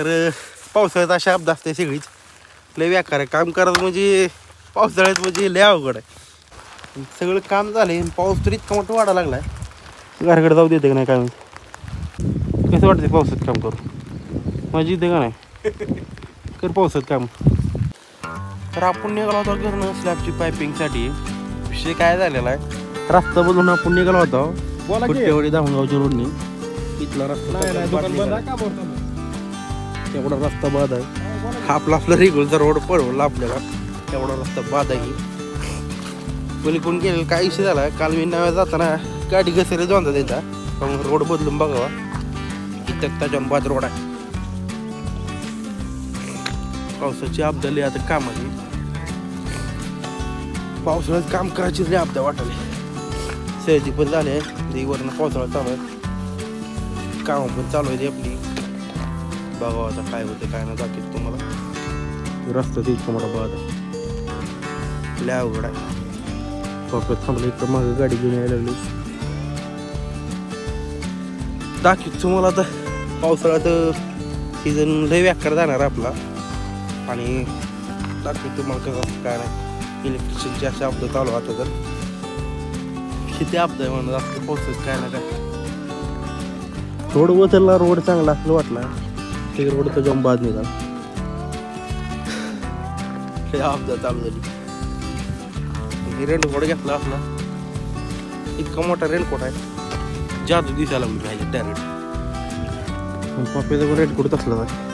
तर पावसाळ्यात अशा अपदा असते सगळीच. लय व्याकार आहे. काम करायचं म्हणजे पावसाळ्यात म्हणजे लय अवघड आहे. सगळं काम झालंय पाऊस तर इतका मोठा वाढा लागलाय. घराकडे जाऊ देते का नाही काय माहिती. कसं वाटतं पावसात काम करू माझी इथे का नाही? कर पावसात काम. तर आपण निघालो होतो घरनं स्लॅबची पायपिंगसाठी विषय काय झालेला आहे? रस्ता बदलून आपण निघालो होतो. कुट्टेवाडी धामगावच्या रोडनी इथला रस्ता एवढा रस्ता बाद आहे. हा आपला आपला रेग्युलरचा रोड पडवला आपल्याला. एवढा रस्ता बाद आहे पलीकडून गेलेला काय इशू झाला? काल मी नव्या जाताना गाडी घसरे जोंदा देता. मग रोड बदलून बघावा. इथं त्याच्या बाद रोड आहे. पावसाची आपदाली आता कामाची. पावसाळ्यात काम करायची लई आपदा वाटायली. सहजी पण झाले. वरनं पावसाळा चालू आहे. कामं पण चालू आहे आपली. बघावं आता काय होते काय नाही. दाखवत तुम्हाला. रस्ता इतका मोठा आहे लय अवघड आहे. वापरत थांबलं इकडं मागं गाडी घेऊन यायला लागली. दाखवत तुम्हाला आता. पावसाळ्यात सीझन लय व्याकार जाणार आपला. आणि दाखवत तुम्हाला कसं असं काय नाही. इलेक्ट्रिशियनची अशा अपघात चालू आता तर. किती अपघात आहे म्हणून जास्त पावसात काय ना काय रोड उचलला रोड चांगला असलं वाटला. ते रोड तर जाऊन बाद निघाल. अपघात चालू झाली रेनकोट घेतला असला इतका मोठा रेनकोट आहे जादू दिसायला लागली पाहिजे डायरेक्ट पप्प्याचा पण रेनकोट तसला आहे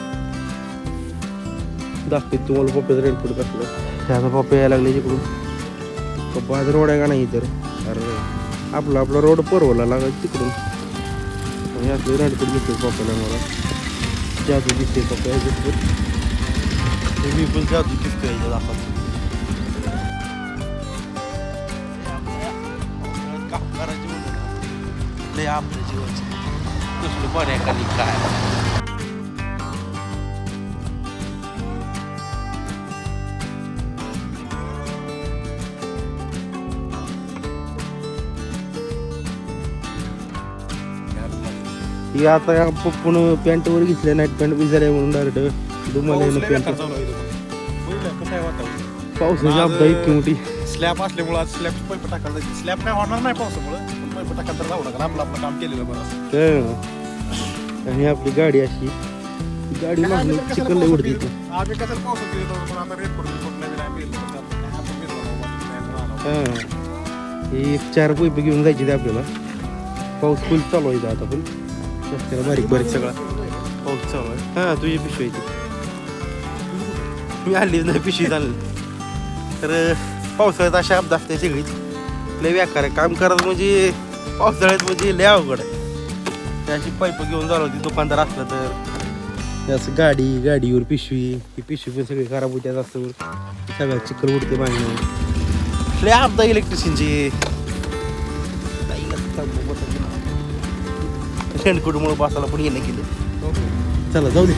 दाखवत तुम्हाला पप्प्याचा रेनकोट कसलं त्याचा पप्पा यायला लागले तिकडून पप्पा आज रोड आहे का नाही तर अरे आपला आपला रोड परवला लागायचं तिकडून. आपलं रेनकोट दिसतोय पप्पाला मला जादू दिसते पप्पा दिसतोय मी पण जादू दिसतोय याच्यात आपण काम करायचे म्हणलं ना, लय आपल्या जीवाचं कसलं पाण्याखाली काय ही आता या पप्पून पॅन्टवर घेतल्या नाईट पॅन्ट बिजारे म्हणून डायरेक्ट दुमाला पॅन्ट पावसाची अपदा इतकी मोठी. स्लॅब असल्यामुळे आज स्लॅब पैप टाकायला स्लॅब काय होणार नाही पावसामुळे पण पैप टाकायला तर जाऊ नका आपलं आपलं काम केलेलं बरं आणि आपली गाडी अशी. गाडी मागणी चिकन लय उडते आम्ही कसं पावसात येतो पण आता नाही नाही नाही, नाही. हां. ही एक चार पैप घेऊन जायची ते आपल्याला. पाऊस फुल चालू आहे आता पण रस्त्याला बारीक बारीक सगळा. हो, पाऊस चालू आहे हां तुझी पिशवी ती. मी आणलीच नाही पिशवी चालली तर पावसाळ्यात अशा अपदा असते सगळीच लय व्याकार आहे. काम करायचं म्हणजे पावसाळ्यात म्हणजे लय अवघड आहे. अशी पाईप घेऊन जाणार होती दुकानदार असलं तर. त्याचं असं गाडी गाडीवर पिशवी ही पिशवी पण सगळी खराब होत्या जास्त सगळ्यात चिखल उडते मागणी. लय अपदा इलेक्ट्रिशियनची. शेणकुटमुळे बसायला पण येणं केलं. चला जाऊ दे.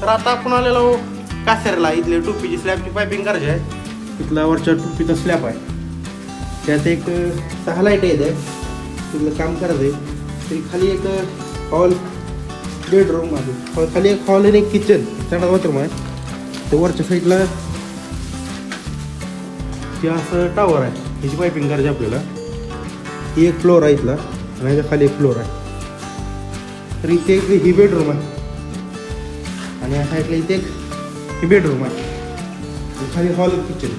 तर आता आपण आलेलो कासेरला. इथले टोपीची स्लॅबची पायपिंग करायची आहे. तिथला वरच्या टोपीचा स्लॅब आहे. त्यात एक सहा लाइट आहेत. तिथलं काम करायचं आहे तरी खाली एक हॉल बेडरूम आहे खाली एक हॉल आणि एक किचन चांगला बाथरूम आहे. ते वरच्या साईडला हे असं टावर आहे ह्याची पायपिंग करायची आपल्याला. ही एक फ्लोअर आहे इथला आणि ह्याच्या खाली एक फ्लोअर आहे. तर इथे एक ही बेडरूम आहे. आणि या साईडला इथे एक ही बेडरूम आहे. खाली हॉल किचन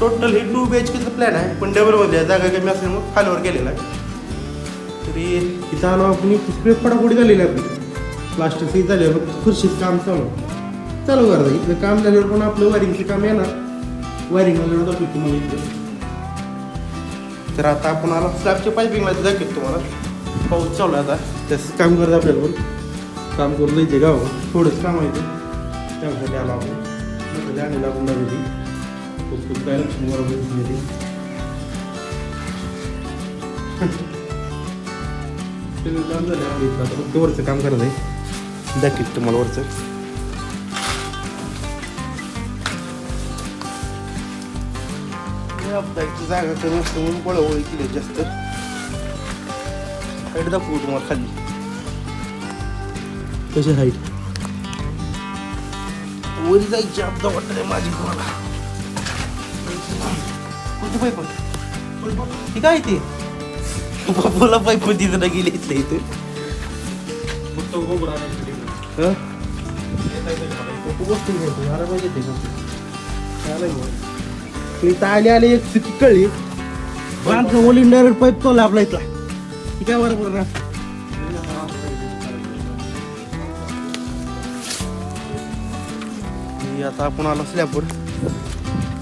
टोटल ही टू बी एच केचं प्लॅन आहे पण डबलमध्ये आहे. जागा कमी असल्यामुळे खालीवर गेलेला आहे. तरी इथं आलो आपण सगळे फडाफडी झालेली आपली प्लास्टर सी झाले फक्त खुर्शीचं काम चालू. चालू करता इथलं काम झाल्यावर पण आपलं वायरिंगचं काम येणार. वायरिंग झाल्यावर दाखवतो तुम्हाला इथे. तर आता आपण आला स्लॅबच्या पायपिंगला दाखवतो तुम्हाला. पाऊस चालू आहे आता. तसंच काम करत आपल्याला पण. काम करून जायचे गाव थोडंच काम आहे ते त्यासाठी आला आपण. आणि लागून लागली खूप काय लक्ष्मी बरोबर काम झालं आपलं इथलं आता फक्त वरचं काम करत आहे. दाखवतो तुम्हाला वरचं. जागा कमी असते म्हणून पळवळी केली जास्त. हाईट दाखवू तुम्हाला खाली. कशी हाईट? वर जायची अपदा वाटत माझी कोणाला कोणती पाईप ती काय ते? बाबूला पाईप तिथं गेली इथल्या इथे. हं? ते मी इथं आले आले एक चुकी कळली. आमचं ओल इंडिया पाईप तोला आपला इथला. ती काय बरोबर ना ही आता आपण आलो स्लॅबवर.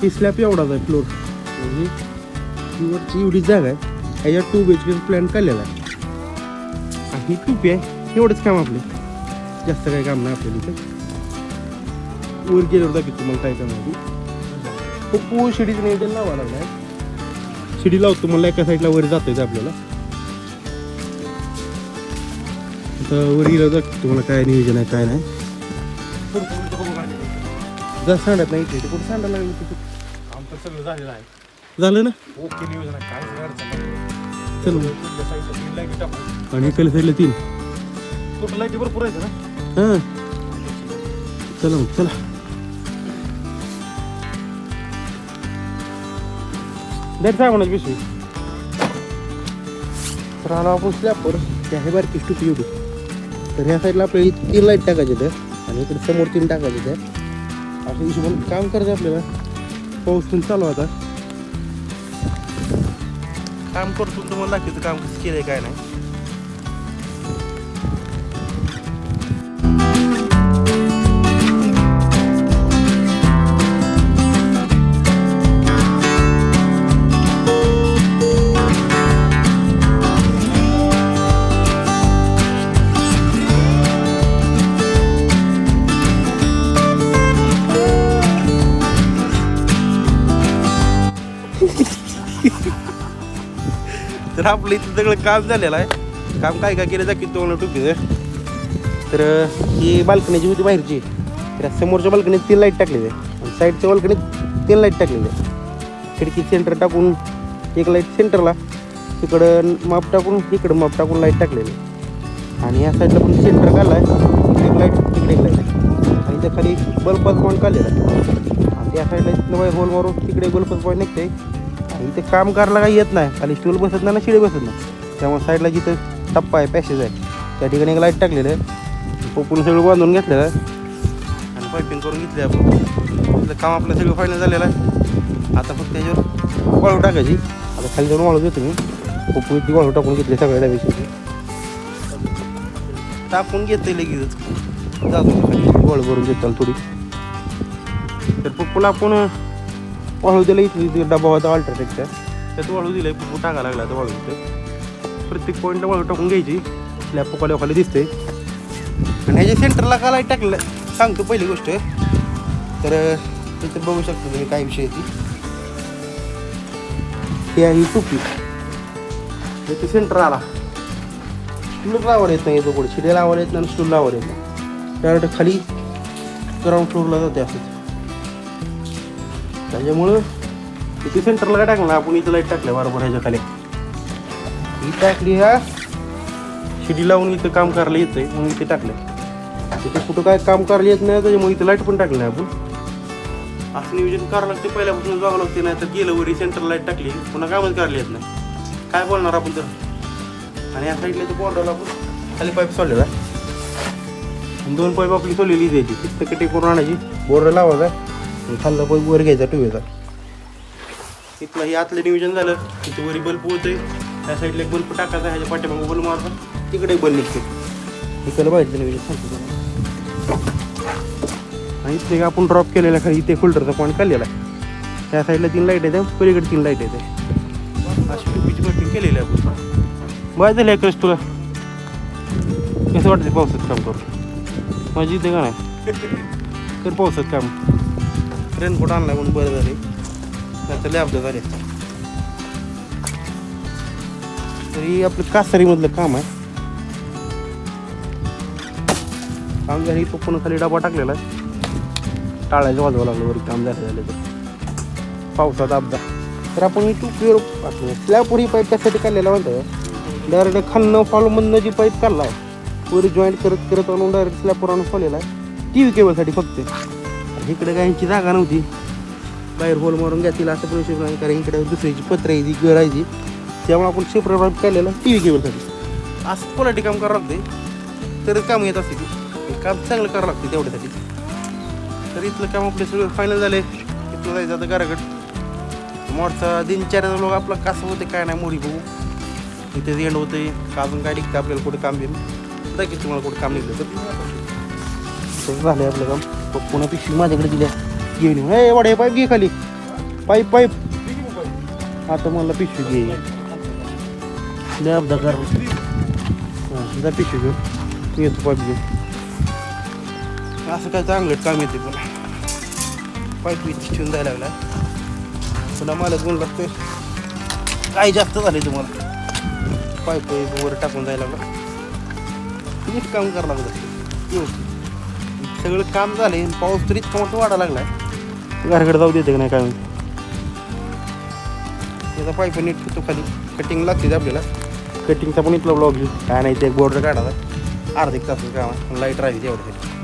ही स्लॅब एवढाच आहे फ्लोर ही एवढी जागा आहे. ह्याच्यात टू बी एच प्लॅन काढलेला आहे. आणि ही टूपी आहे एवढंच काम आपले. जास्त काही काम नाही आपल्याला इथं. वर गेल्यावर दाखवतो तुम्हाला काय काम आहे. पप्पू शिडीचं नियोजन लावा लागलाय. शिडी लावतो मला एका साईडला वर जाता येतं आपल्याला. आता वर गेल्यावर दाखवतो तुम्हाला काय नियोजन आहे काय नाही. जा सांडत नाही इथे कुठं सांडायला लागलं तिथे? आमचं सगळं झालेलं आहे. झालं ना? ओके नियोजन आहे. काय नाही. चल मग. आणि इकडे साईडला तीन. लाईटी भरपूर आहेत ना हां. चला मग चला. दर सांगणार पिशवी तर आलो आपण स्लॅपवर त्या हे बारकी टुपी तर ह्या साईडला आपल्याला तीन लाइट टाकायचे त्या आणि इकडे समोर तीन टाकायचे त्या असं हिशोबाने काम करायचं आपल्याला. पाऊस पण चालू आता. काम करतो तुम्हाला दाखवतो काम कसं केलंय काय नाही. तर आपलं इथं सगळं काम झालेलं आहे. काम काय काय केलं जाकी तुम्हाला टुकीचं तर ही बाल्कनीची होती बाहेरची. तर समोरच्या बाल्कनीत तीन लाइट टाकलेली आहे. आणि साईडच्या बाल्कनीत तीन लाइट टाकलेली आहे. खिडकी सेंटर टाकून एक लाइट सेंटरला तिकडं माप टाकून इकडं माप टाकून लाइट टाकलेली आहे. आणि या साईडला पण सेंटर काढला आहे एक लाइट तिकडे एक लाइट. आणि त्या खाली बल्बाचा पॉईंट काढलेला आहे. आणि त्या साईडला इथनं बाहेर होल मारून तिकडे बल्बाचा पॉईंट निघते म्हणजे आणि इथे काम करायला काही येत नाही. खाली स्टूल बसत नाही ना शिडी बसत नाही. त्यामुळे साईडला जिथं टप्पा आहे पॅसेज आहे त्या ठिकाणी एक लाइट टाकलेलं आहे. पोपून सगळं बांधून घेतलेलं आहे. आणि पायपिंग करून घेतली आपण. इथलं काम आपलं सगळं फायनल झालेलं आहे. आता फक्त त्याच्यावर वाळू टाकायची. आता खाली जाऊन वाळू देतो मी. पप्पू ती वाळू टाकून घेतली सगळ्या डब्याची टाकून घेते लगेच जातो वाळू भरून घेताल थोडी. तर पप्पूला आपण वाळू दिलं इथं डबा होता अल्ट्राटेकचा त्यात वाळू दिलं पप्पू टाका लागला तो वाळू इथं. प्रत्येक पॉईंटला वाळू टाकून घ्यायची. आपल्या पप्पाला खाली दिसते आणि ह्याच्या सेंटरला का लाइट टाकलं. सांगतो पहिली गोष्ट. तर तिथे बघू शकतो तुम्ही काय विषय आहे ती. ही आहे टोपी. त्याचे सेंटर आला. स्टूल लावायला येत नाही पुढे. शिड्या लावायला येत नाही स्टूल लावायला येत नाही. डायरेक्ट खाली ग्राउंड फ्लोअरला जाते असं. त्याच्यामुळं इथे सेंटरला काय टाकलं आपण इथं लाइट टाकल्या बरोबर ह्याच्या खाली ही टाकली ह्या शिडी लावून इथं काम करायला येतंय म्हणून इथे टाकलं तिथे कुठं काय काम करायला येत नाही त्याच्यामुळे इथं लाइट पण टाकली आपण. असं नियोजन करावं लागते पहिल्यापासून बघावं लागते नाही तर गेलं वरी सेंटर लाइट टाकली पुन्हा कामच करायला येत नाही. काय बोलणार आपण तर? आणि या साईडला इथं बॉर्डरला आपण. खाली पाईप सोडलेला. आहे दोन पाईप आपली सोडलेली द्यायची तिथं कटी करून आणायची? बोर्डर लावायचा. खाल्ला पाईप वर घ्यायचा टुवेचा इथलं हे आतलं नियोजन झालं तिथे वरी बल्ब होतोय. त्या साईडला एक बल्ब टाकायचा ह्याच्या पाठीमागं बल्ब मारतात तिकडे एक बल्ब निघते इकडं पाहिजे नियोजन सांगतो. आणि इथे आपण ड्रॉप केलेला खाली इथे फिल्टरचा पॉईंट काढलेला आहे. त्या साईडला तीन लाइट येते पलीकडे तीन लाइट येते अशी टोपीची कटिंग केलेली आहे आपण. बरं झालं एकच तुला. कसं वाटतं पावसात काम करून? माझी इथे का नाही? कर पावसात काम. रेनकोट आणला म्हणून बरं झाले. नंतर लय अपघात झाले. तरी आपलं कासारीमधलं काम आहे. काम झालं इथं पुन्हा खाली डबा टाकलेला आहे. टाळायचं वाजवा लागलं वरी काम झालं झालं तर पावसात अपघात तर आपण ही टू प्युअर स्लॅबवर ही पाईप त्यासाठी काढलेला म्हणतो. डायरेक्ट खालनं फॉलमधनं जी पाईप काढला आहे वर जॉईंट करत करत आणून डायरेक्ट स्लॅबवर आणून खोलेला आहे. टी व्ही केबलसाठी फक्त. इकडे काय यांची जागा नव्हती. बाहेर होल मारून घ्यातील असं पण हिशोब नाही कारण इकडे दुसऱ्याची पत्र आहे ती घर आहे ती त्यामुळे आपण सेपरेट केलेला टी व्ही केबलसाठी असं क्वालिटी काम करावं लागते तरच काम येत असते ती काम चांगलं करावं लागते तेवढ्यासाठी. तर इथलं काम आपले सगळं फायनल झाले इथलं जायचं आता घराकडं. मोठचा दिनचर्याचा लोक आपलं कसं होते काय नाही मोरी बघू. इथे एंड होते का अजून काय निघतं आपल्याला कुठे काम बिम. नक्कीच तुम्हाला कुठं काम निघलं तर झालं झालं आपलं काम. पुन्हा पिशवी माझ्याकडे दिल्या घेऊन वाढ हे वाडे पाईप घे खाली. Pipe pipe. आता मला पिशवी घे. लय अपदा कर हां जा पिशवी घेऊन. येतो पाईप घेऊन. असं काय चांगलं काम येते पण. पाईप इथे ठेवून जायला लागला. पुन्हा मला गुण लागते काय जास्त झाले तुम्हाला? पाईप वर टाकून जायला लागला. नीट काम करावं लागलं. व्यवस्थित सगळं काम झाले पाऊस तरी इतका मोठा वाढा लागला घराकडे जाऊ देते का नाही काय त्याचा पाईप नीट होतो खाली. कटिंग लागते आपल्याला. कटिंगचा पण इथला ब्लॉग घेऊ काय नाही ते बोर्डर काढायचा अर्धा एक तासाचं काम आहे लाइट राहिली तेवढ्यासाठी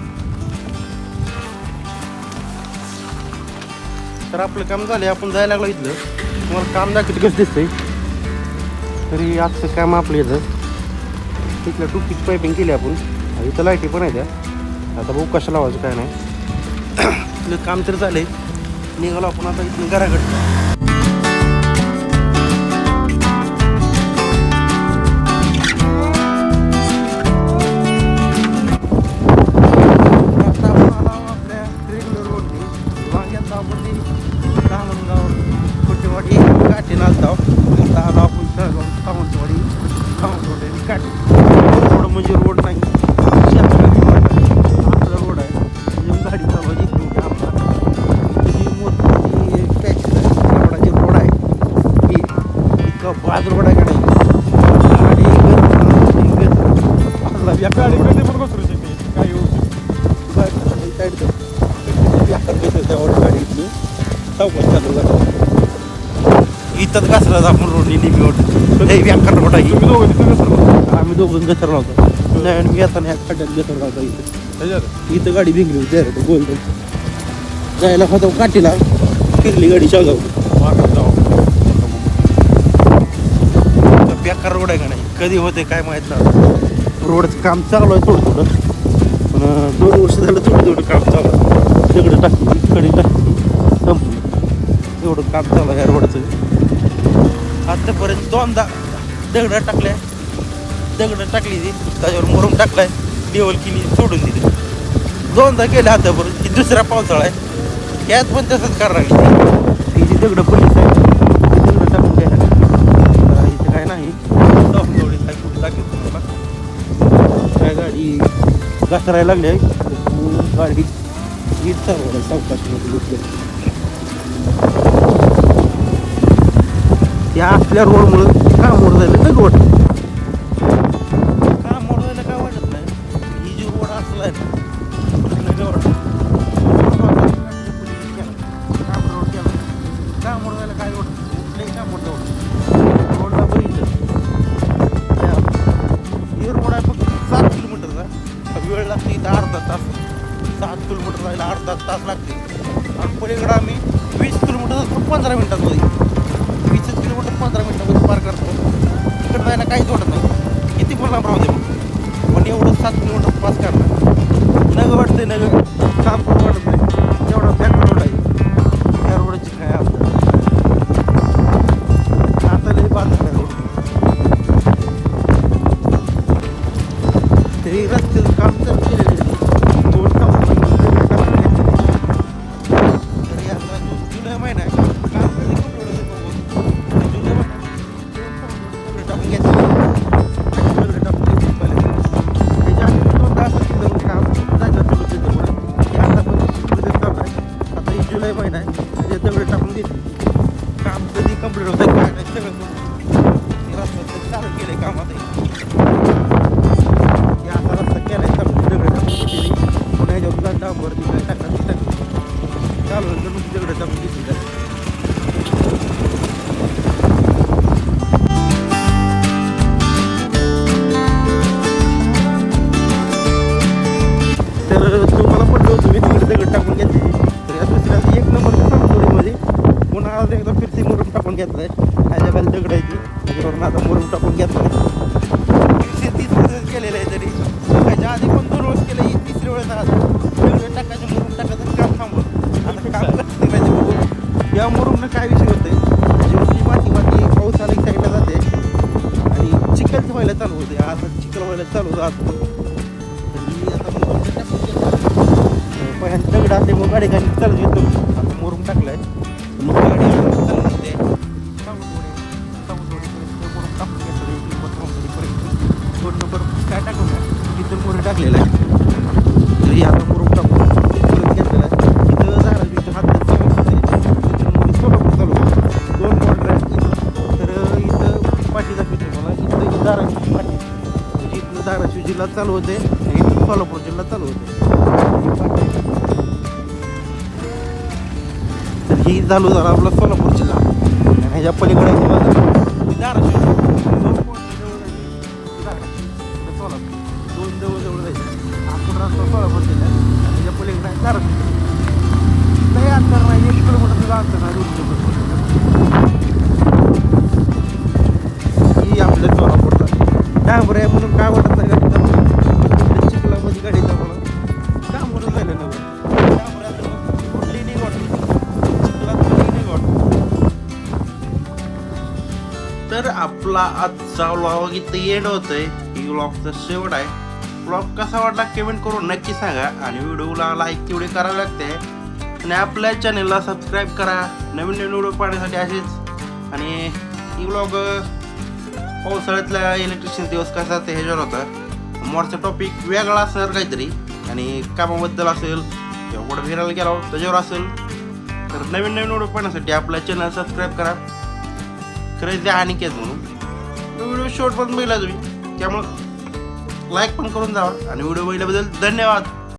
तर. आपलं काम झालं आपण जायला लागलो इथलं. तुम्हाला काम दाखवते कसं दिसतंय. तरी आजचं काम आपलं इथं. इथलं टुकीची पायपिंग केली आपण. आणि इथं लाईटी पण आहे त्या. आता बघू कशा लावायचं काय नाही. काम तर झालंय. निघालो आपण आता इथून घराकडे. आता आपण ती धामणगाव कोटेवाडी काठी नाचतो इथंच घसरा आपण रोडनी वाटत लई व्याकरण तिथे घसरला आम्ही दोघं घसरला होतो. नाही आणि मी आता नाही खड्ड्यात घसरला होता इथं. इथं गाडी भिंगली होती direct गोल. जायला होता काठीला फिरली गाडी शागाव बेकार रोड आहे का नाही? कधी होते काय माहीत नाही रोडचं काम चालू आहे थोडं थोडं. पण दोन वर्ष झालं थोडं थोडं काम चालू आहे. दगडं टाकली कडे टाकली संपली. एवढं काम चालू आहे या रोडचं. आतापर्यंत दोनदा दगडं टाकल्या. दगडं टाकली ती त्याच्यावर मुरुम टाकलाय. लेवल केली सोडून दिली. दोनदा गेले आतापर्यंत ही दुसरा पावसाळा आहे. यात पण तसंच करावं लागेल. ती जी दगडं पडली साहेब ती दगडं टाकून इथं काय नाही. सावंतवाडी काय कुठे दाखवतो तुम्हाला? काय गाडी घसरायला लागली आहे. गाडी चालू सावकाश या असल्या रोडमुळं का मोड जायला नग वाटते नग काम पण वाटत आता ही टाकून घेतलाय. ह्याच्या खाली दगड आहे ती. त्याच्यावरून आता मुरुम टाकून घेतलं आहे तीस वेळेस केलेलं आहे तरी. त्याच्या आधी पण दोन वेळेस केलं ही तिसरी वेळेस आता. दगड टाकायचं मुरुम टाकायचं काम थांबवलं. आता काम करते पाहिजे या मुरुमनं काय विषय होते जेवढी माती माती पाऊस आली साईडला जाते. आणि चिखल व्हायला चालू होते. आता चिखल व्हायला चालू होतं आता तर ही आता मुरुम दगड असल्यामुळे गाडी गाडी चालू येतो आता मुरुम टाकलाय. आहे तिथं टाकलेलं आहे. तरी आता मुरुम टाकून परत घेतलेला आहे. इथं धाराशिवच्या हातात तिथून सोलापूर चालू दोन आहेत तर इथं पाठी दाखवते मला इथं धाराशिवची पाठी. म्हणजे धाराशिव जिल्हा चालू होते आणि इथून सोलापूर जिल्हा चालू होते. तर ही चालू झाला आपला सोलापूर जिल्हा. आणि ह्याच्या पलीकडे धाराशिव तर आजचा व्लॉग इथं येणं होतंय ही व्लॉगचा शेवट आहे. व्लॉग कसा वाटला कमेंट करून नक्की सांगा आणि व्हिडिओला लाईक तेवढी करावी लागते. आणि आपल्या चॅनलला सबस्क्राईब करा. नवीन नवीन व्हिडिओ पाहण्यासाठी असेच. आणि ही व्लॉग पावसाळ्यातल्या इलेक्ट्रिशियन दिवस कसा ते ह्याच्यावर होता. मोरचा टॉपिक वेगळा असणार काहीतरी. आणि कामाबद्दल असेल किंवा कुठं फिरायला गेलो त्याच्यावर असेल. तर नवीन नवीन व्हिडिओ पाहण्यासाठी आपल्या चॅनल सबस्क्राईब करा. खरंच द्या आणि केस म्हणून. तो व्हिडिओ शॉर्ट पण बघितला तुम्ही. त्यामुळं लाईक पण करून जावा आणि व्हिडिओ बघितल्याबद्दल धन्यवाद.